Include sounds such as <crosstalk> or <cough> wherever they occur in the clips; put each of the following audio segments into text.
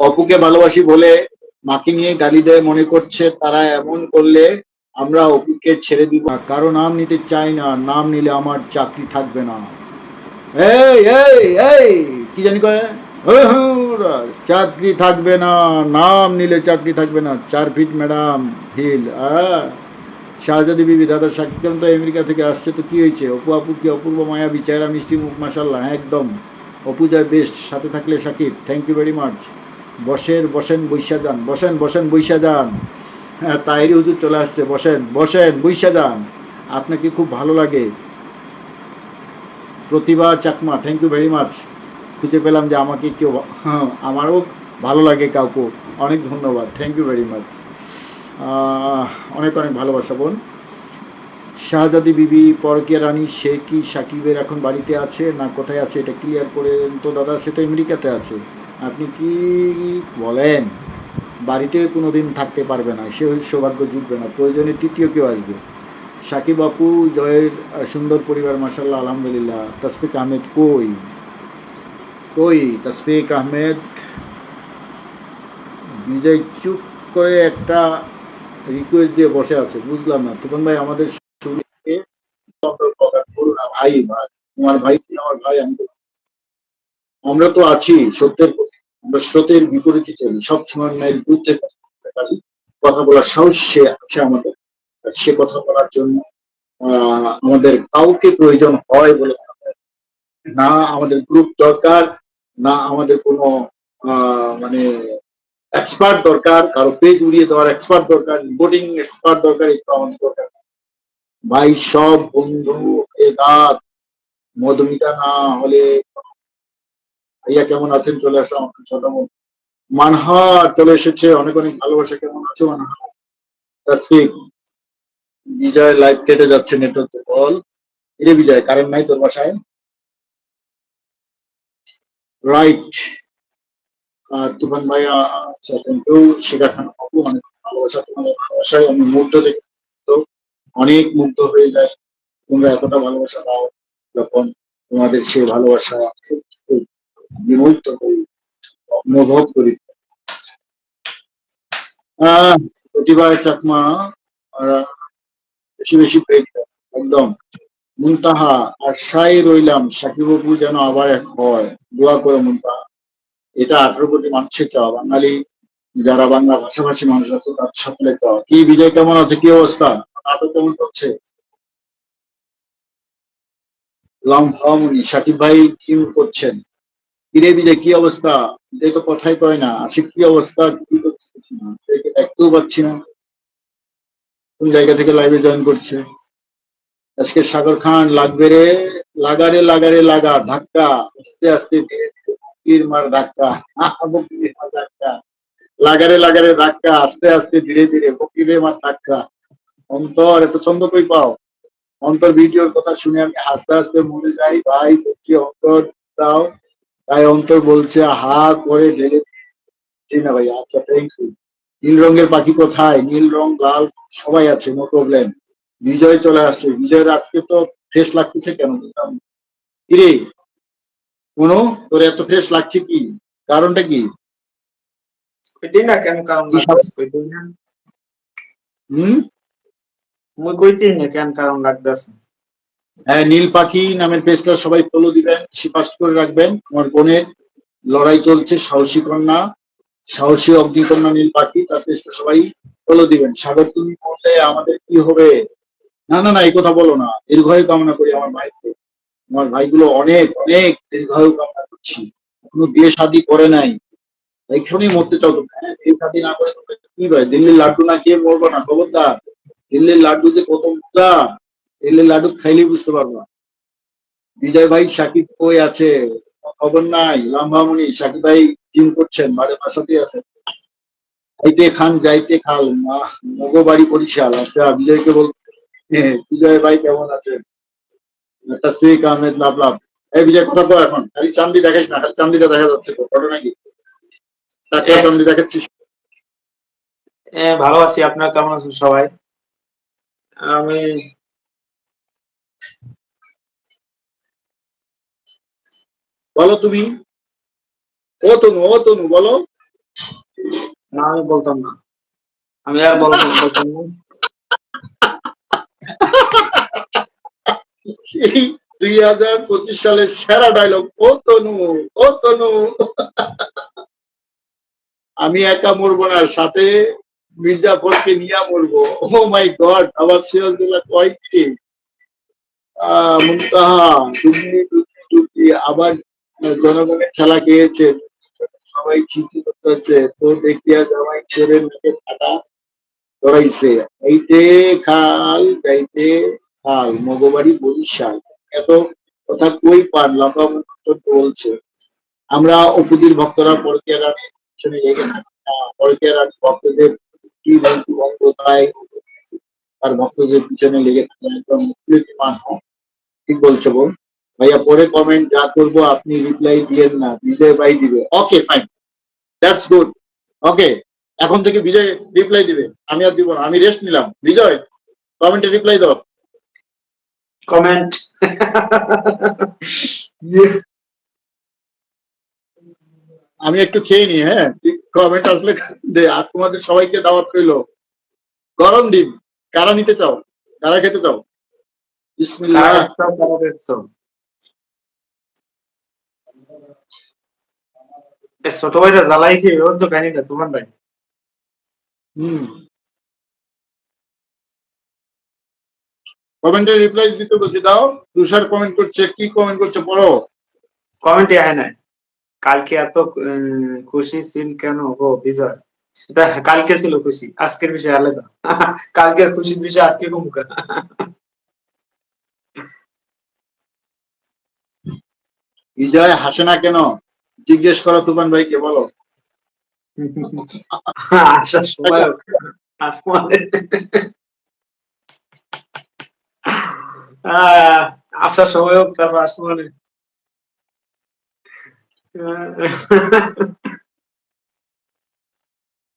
অপুকে ভালোবাসি বলে মাকে নিয়ে গালি দেয়, মনে করছে তারা এমন করলে আমরা অপুকে ছেড়ে দিব। কারও নাম নিতে চাই না, নাম নিলে আমার চাকরি থাকবে না। এই কি জানি কয়? চাকরি থাকবে না, নাম নিলে চাকরি থাকবে না। চার ফিট ম্যাডাম হিল শাহজাদি বিবি, দাদা সাকিব তো আমেরিকা থেকে আসছে, তো কি হয়েছে? অপু, আপু কি অপূর্ব মায়া বিচারা মিষ্টি মুখ মাসাল্লাহ একদম। অপু যায় বেস্ট সাথে থাকলে Shakib. Thank you very much বসের বসেন, বৈশা যান, বসেন বসেন, বৈশা যান। হ্যাঁ তাইরি হুজুর চলে আসছে, বসেন বসেন, বৈশা যান। আপনাকে খুব ভালো লাগে। Pratibha Chakma thank you very much খুঁজে পেলাম যে আমাকে কেউ হ্যাঁ আমারও ভালো লাগে কাউকে। অনেক ধন্যবাদ থ্যাংক ইউ ভেরি মাচ অনেক অনেক ভালোবাসা, বোন। শাহজাদি বিবি, পরকিয়া রানী, সে কি সাকিবের এখন বাড়িতে আছে না কোথায় আছে? এটা ক্লিয়ার করে তো, দাদা, সে তো আমেরিকাতে আছে। আপনি কি বলেন? বাড়িতে কোনো দিন থাকতে পারবে না, সে সৌভাগ্য জুটবে না, প্রয়োজনে তৃতীয় কেউ আসবে। সাকিব আপু, জয়ের সুন্দর পরিবার মাসাল্লাহ আলহামদুলিল্লাহ। তসফিক আহমেদ কই? কই? তসফিক আহমেদ? বিজয় চুপ করে একটা রিকোয়েস্ট দিয়ে বসে আছে, বুঝলাম না। তুফান ভাই, আমাদের ভাই। তোমার ভাই আমার ভাই? আমি আমরা তো আছি, সত্যের পথে, আমরা স্রোতের বিপরীতে চলি, সব সময় ন্যায়ের বিরুদ্ধে কথা বলার সাহস সে আছে আমাদের সে কথা বলার জন্য আমাদের কাউকে প্রয়োজন হয় বলে না। আমাদের গ্রুপ দরকার, না আমাদের কোনো মানে এক্সপার্ট দরকার, কারও পেজ উড়িয়ে দেওয়ার এক্সপার্ট দরকার রিপোর্টিং এক্সপার্ট দরকার একটু আমাদের দরকার ভাই, সব বন্ধু এগাত মধুমিতা না হলে ভাইয়া কেমন আছেন? চলে আসলাম আপনার ছোট বোন। মানহা চলে এসেছে। অনেক অনেক ভালোবাসা। কেমন আছো মানহা? তাসফিক বিজয় লাইভ কেটে যাচ্ছে নেটওয়ার্ক বল এরে বিজয় কারেন্ট নাই তোর বাসায়? রাইট আর তুফান ভাইয়া আচ্ছা থ্যাংক ইউ শিখা খান আপু অনেক ভালোবাসা তোমাদের ভালোবাসায়। আমি মুগ্ধ মুগ্ধ, অনেক মুগ্ধ হয়ে যায় তোমরা এতটা ভালোবাসা দাও যখন তোমাদের সে ভালোবাসা সত্যি হই অনুভব করি। প্রতিভা চাকমা বেশি বেশি পেয়ে একদম। মুনতাহা আশায় রইলাম সাকিব অপু যেন আবার এক হয়। দোয়া করে মুনতাহা। এটা আঠারো কোটি মানুষের চাওয়া। বাঙালি, যারা বাংলা ভাষাভাষী মানুষ আছে, তার সকলে চাওয়া। কি বিজয় কেমন আছে? কি অবস্থা? নাটক কেমন করছে লম্ফামুনি, সাকিব ভাই কি করছেন? কিরে বিজয় কি অবস্থা? বিজয় তো কথাই কয় না। আশিক, কি অবস্থা? কি করছে না। দেখতেও পাচ্ছি না। কোন জায়গা থেকে লাইভে জয়েন করছে? আজকে সাগর খান লাগবে রে। লাগারে লাগারে লাগা ধাক্কা। আস্তে আস্তে ধীরে ধীরে বকির মার ধাক্কা। <laughs> বকির মার ধাক্কা। লাগারে লাগারে ধাক্কা। আস্তে আস্তে ধীরে ধীরে বকিরে মার ধাক্কা। অন্তর, এত ছন্দ কই পাও? অন্তর ভিডিওর কথা শুনে আমি হাসতে হাসতে মরে যাই। ভাই, বলছি অন্তর দাও। তাই অন্তর বলছে হা করে ঢেলে না ভাই আচ্ছা থ্যাংক ইউ নীল রঙের পাখি কোথায়? নীল রং লাল সবাই আছে নো প্রবলেম বিজয় চলে আসছে। বিজয়ের আজকে তো ফ্রেশ লাগতেছে কেন? বুঝলাম কিরে কোনো? তোর এত ফ্রেশ লাগছে কি? কারণটা কি? কইতেই না কেন কারণ কইতেই না। মুই কইতেই না কেন কারণ লাগতেছে? নীল পাখি নামের পেজটা সবাই ফলো দিবেন সিপাস্ট করে রাখবেন। আমার বোনের লড়াই চলছে, সাহসী কন্যা, সাহসী অগ্নিকন্যা নীল পাখি, তার পেজটা সবাই ফলো দিবেন। সাগর, তুমি বললে আমাদের কি হবে? না না না, এই কথা বলো না। দীর্ঘায়ু কামনা করি আমার ভাইকে। আমার ভাইগুলো অনেক অনেক দীর্ঘায়ু কামনা করছি। এখনও বিয়ে শাদী করে নাই। এক্ষুনি মরতে চাও তুমি। হ্যাঁ বিয়ে শাদী না করে তুমি কি ভাই? দিল্লির লাড্ডু না খেয়ে মরবো না, খবরদার। দিল্লির লাড্ডু যে কত মজা দিল্লির লাডু খাইলে বুঝতে পারবা বিজয় ভাই সাকিব কই আছে? খবর নাই। লাম্বামণি সাকিব ভাই জিম করছেন বাড়ি বাসাতে আছেন। খাইতে খান যাইতে খাল মগো বাড়ি বরিশাল। আচ্ছা বিজয়কে বল বিজয় ভাই কেমন আছেন আচ্ছা শ্রীক আহমেদ লাভ লাভ। এই বিজয় কথা তো এখন। খালি চান্দি দেখাইস না খালি চান্দিটা দেখা যাচ্ছে তো ঘটনা কি? টাকা চান্দি দেখাচ্ছিস? ভালো আছি। আপনার কেমন আছেন সবাই? আমি বলো তুমি। ও তনু ও তনু বলো। না আমি বলতাম না। আমি আর বলতাম না দুই হাজার পঁচিশ সালের সেরা ডায়লগ ও তনু ও তনু। আমি একা মরবো না সাথে মির্জাফরকে নিয়ে মরবো। ও মাই গড আবার সিরাজদুল্লাহ কয় কি? আহ, ডুবলি ডুবলি ডুবলি আবার জনগণের খেলা খেয়েছে, সবাই ছিচি করতে হচ্ছে তো দেখিয়া জামাই ছেড়ে নাকে ছাটা ধরাইছে এইতে খাল গাইতে খাল, মগবাড়ি বরিশাল। এত কথা কই পান? লম্বা মুখ বলছে। আমরা অপুদির ভক্তরা পরকিয়া রানীর পিছনে লেগে থাকি। পরকিয়া রানী ভক্তদের কি বন্ধু তাই? তার ভক্তদের পিছনে লেগে থাকে একদম মুক্তিমান হন ঠিক বলছো বোন ভাইয়া পরে কমেন্ট যা করব আপনি রিপ্লাই দিয়েন না বিজয় ভাই দিবে। Okay fine that's good okay এখন থেকে বিজয় রিপ্লাই দিবে। আমি আর দিব না আমি রেস্ট নিলাম। বিজয় কমেন্টে রিপ্লাই দাও। কমেন্ট আমি একটু খেয়ে নি হ্যাঁ? কমেন্ট আসলে দে আর তোমাদের সবাইকে দাওয়াত রইল। গরম ডিম কারা নিতে চাও? কারা খেতে চাও? বিসমিল্লাহ। ছোট ভাইটা জ্বালাই খেয়ে ওর তো কাহিনীটা তোমার ভাই হুম কমেন্টে রিপ্লাই দিতে বলছি দাও তুষার কমেন্ট করছে কি কমেন্ট করছে পড়ো কমেন্টে আয় নাই। কালকে এত উম, খুশি ছিল কেন? গো বিজয়। সেটা কালকে ছিল খুশি আজকের বিষয় আলাদা। কালকের খুশির বিষয় আজকে কমুকা। বিজয় হাসে না কেন? জিজ্ঞেস করো তুফান ভাইকে বলো। আসার সময় আসার সময় হোক তারপর আসমানে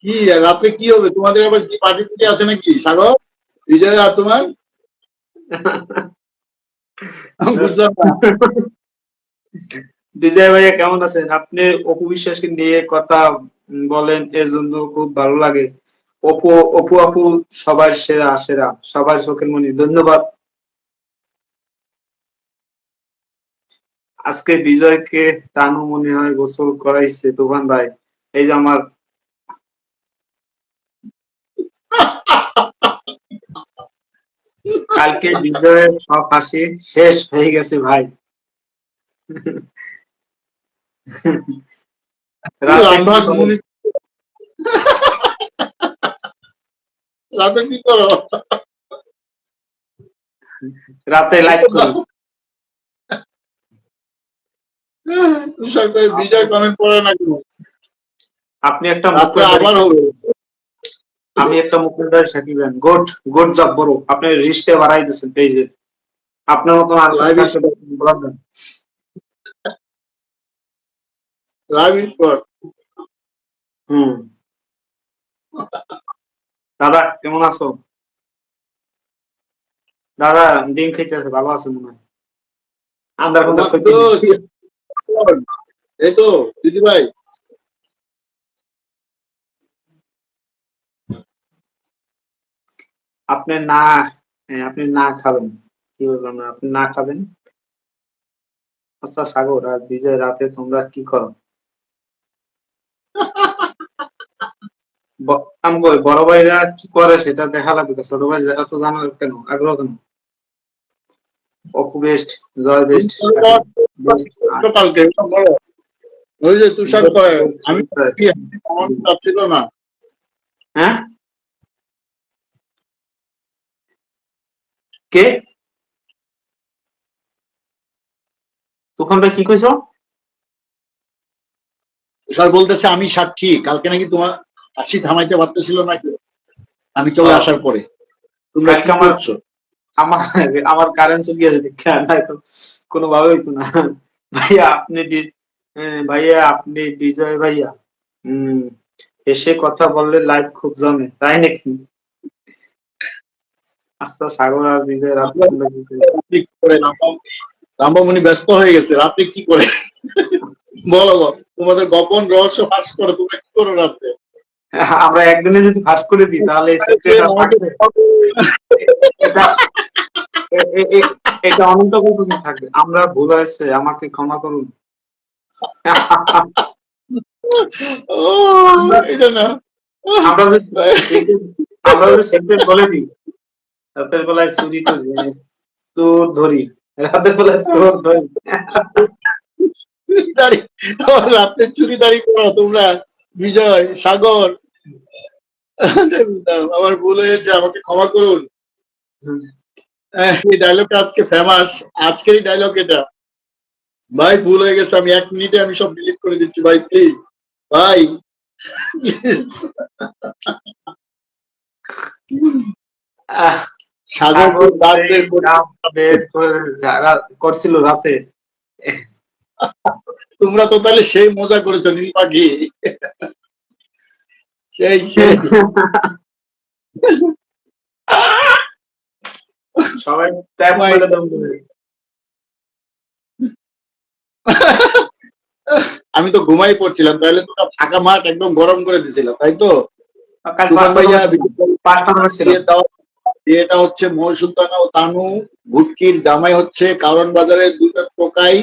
কি রাত্রে কি হবে? তোমাদের আবার কি পার্টি টুটি আছে নাকি? সাগর? বিজয় আর তোমার? <laughs> বুঝলাম বিজয় ভাইয়া, কেমন আছেন? আপনি অপু বিশ্বাসকে নিয়ে কথা বলেন, এর জন্য খুব ভালো লাগে। অপু অপু আপু, সবার সেরা সেরা, সবার চোখের মনি, ধন্যবাদ। আজকে বিজয়কে তানু মনে হয় গোসল করাইছে, তুফান ভাই। এই যে আমার কালকে বিজয়ের সব হাসি শেষ হয়ে গেছে ভাই। রাতে কি করো? রাতে লাইভ করি? তুষার ভাই বিজয় কমেন্ট করে না কেন? আপনি একটা আবার হবে। আমি একটা মুকুলদার সাকিবেন গোট গোট জব বড়। আপনি রিস্টে বাড়াই দিচ্ছেন পেজে আপনার মতন আর is- হুম। দাদা কেমন আছো? দাদা ডিম খাইতেছে ভালো আছে মনে হয়? আন্দার কথা এই তো দিদি ভাই। আপনি না হ্যাঁ, আপনি না খাবেন। কি বললাম না আপনি না খাবেন? আচ্ছা সাগর আর বিজয় রাতে তোমরা কি করো? আমি বড় ভাইরা কি করে সেটা দেখা লাগবে ছোট ভাই এত জানার কেন? আগ্রহ কেন? অপু বেস্ট জয় বেস্ট কালকে ওই যে তুষার কয় আমি আমার চাচ্ছিল না। হ্যাঁ? কে? তুফানটা কি কইছো? তুষার বলতেছে আমি সাক্ষী। কালকে নাকি তোমার হাসি থামাইতে পারতেছিল না কেউ? আমি চলে আসার পরে। তোমরা কি আমার- করছ? আমার আমার কারেন্ট চলে গেছে নাই তো। কোনোভাবে হইতো না। ভাইয়া আপনি ভাইয়া আপনি বিজয় ভাইয়া। হম এসে কথা বললে লাইভ খুব জমে তাই নাকি? আচ্ছা সাগর আর বিজয় রাত তোমরা কি কি করে? রামবামুনি ব্যস্ত হয়ে গেছে। রাতে কি করে? বলো তোমাদের গোপন রহস্য ফাঁস করো তোমরা কি করো রাতে? আমরা একদিনে যদি ফাঁস করে দিই তাহলে। এটা পর্যন্ত থাকবে। আমরা ভুল হয়েছে আমাকে ক্ষমা করুন। আমরা যদি আমরা সেক্রেট বলে দিই রাতের বেলায় চুরি করি মানে চোর ধরি রাতের বেলায় চোর ধরি। ও, রাতে চুরিদারি করো তোমরা। বিজয় সাগর। আমার ভুল হয়েছে আমাকে ক্ষমা করুন। হ্যাঁ, এই ডায়লগটা আজকে ফেমাস আজকের এই ডায়লগ এটা। ভাই ভুল হয়ে গেছে। আমি এক মিনিটে আমি সব ডিলিট করে দিচ্ছি। ভাই প্লিজ ভাই সাগর করছিল রাতে তোমরা তো তাহলে সেই মজা করেছ নীল পাখি। সেই সবাই আমি তো ঘুমাই পড়ছিলাম তাহলে তোমরা ফাঁকা মাঠ একদম গরম করে দিছিলাম তাই তো? বিয়েটা হচ্ছে মৌ সুলতানা ও তানু ভুটকির জামাই হচ্ছে কারণ বাজারের দুটো টোকাই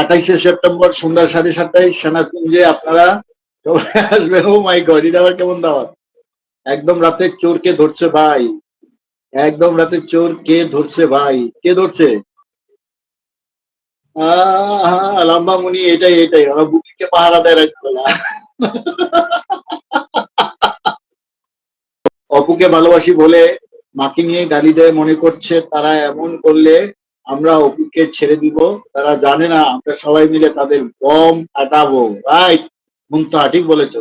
আঠাইশে সেপ্টেম্বর সন্ধ্যা সাড়ে সাতটায় সেনাকুঞ্জে আপনারা সবাই আসবেন। ও মাই গড এটা আবার কেমন দাওয়াত? একদম রাতে চোরকে ধরছে ভাই? একদম রাতে চোর কে ধরছে ভাই? কে ধরছে? লম্বা মুনি, এটাই এটাই। ওরা বুকিকে পাহারা দেয় রাখবেলা অপুকে ভালোবাসি বলে, মাকে নিয়ে গালি দেয়, মনে করছে তারা এমন করলে আমরা অপুকে ছেড়ে দিব। তারা জানে না, আমরা সবাই মিলে তাদের বম কাটাবো। রাইট মুন্তা ঠিক বলেছ।